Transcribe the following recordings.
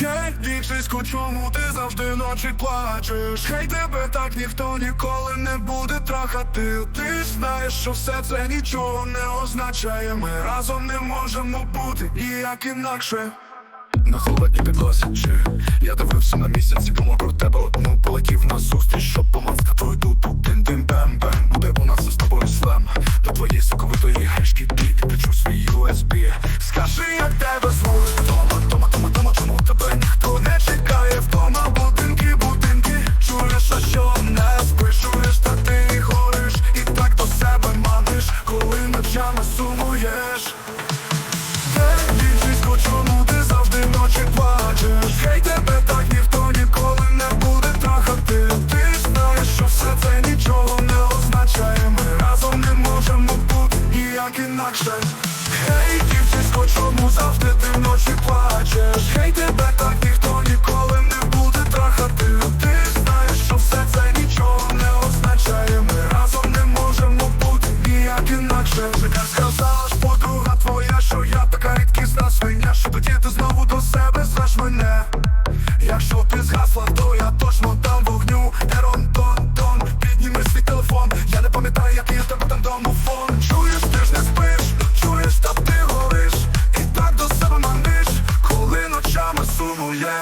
Гей, дівчисько, чому ти завжди ночі плачеш? Хай тебе так ніхто ніколи не буде трахати. Ти знаєш, що все це нічого не означає. Ми разом не можемо бути ніяк інакше. На холодні підлосячи Я дивився на місяць і думав про тебе одну Полетів на зустріч, щоб помацка твою дупу тин тин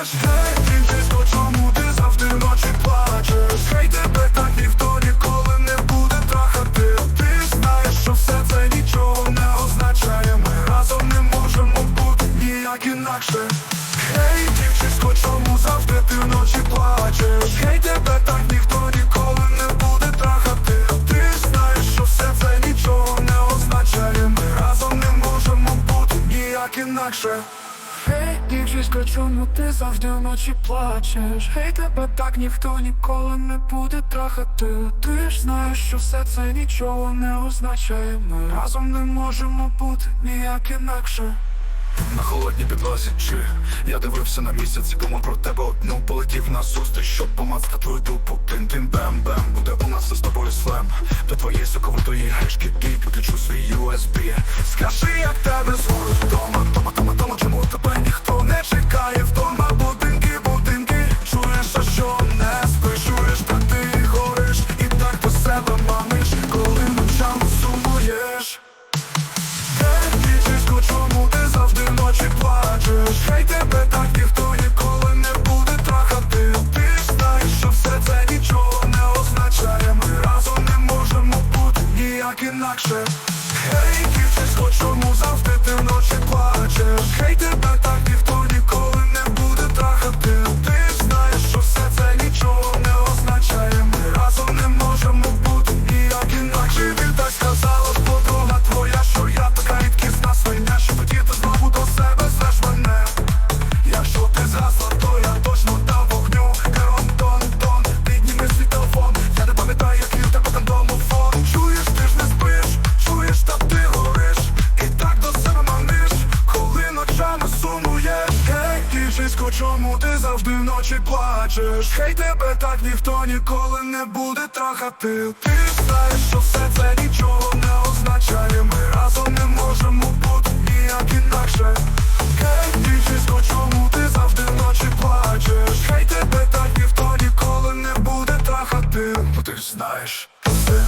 сумуєш Гей, дівчисько, чому ти завжди ночі плачеш? Хай тебе так ніхто ніколи не буде трахати Ти знаєш, що все це нічого не означає. Разом не можемо бути ніяк інакше Хей, дівчисько, чому завжди вночі плачеш? Хей, тебе так ніхто ніколи не буде трахати Ти знаєш, що все це нічого не означає. Разом не можемо бути ніяк інакше Гей, дівчисько, чому ти завжди вночі плачеш? Гей, тебе так ніхто ніколи не буде трахати. Ти ж знаєш, що все це нічого не означає. Ми разом не можемо бути ніяк інакше. На холодній підлозі чи? Я дивився на місяць і думав про тебе одну. Полетів на зустріч, щоб помацати твою дупу. Тин тин бем бем Буде у нас з тобою слем. До твоєї соковитої гешки Кік, підключу свій USB Скажи, як тебе звуть? Дома, дома, дома, дома, інакше Хей, дівчисько, чому чому ти завжди вночі плачеш? Хей тебе так ніхто ніколи не буде трахати. Ти знаєш, що все це нічого не означає. Ми разом не можемо бути ніяк інакше. Хей, дівчисько, чому ти завжди вночі плачеш? Хей тебе так ніхто ніколи не буде трахати. Ну, ти знаєш. Ти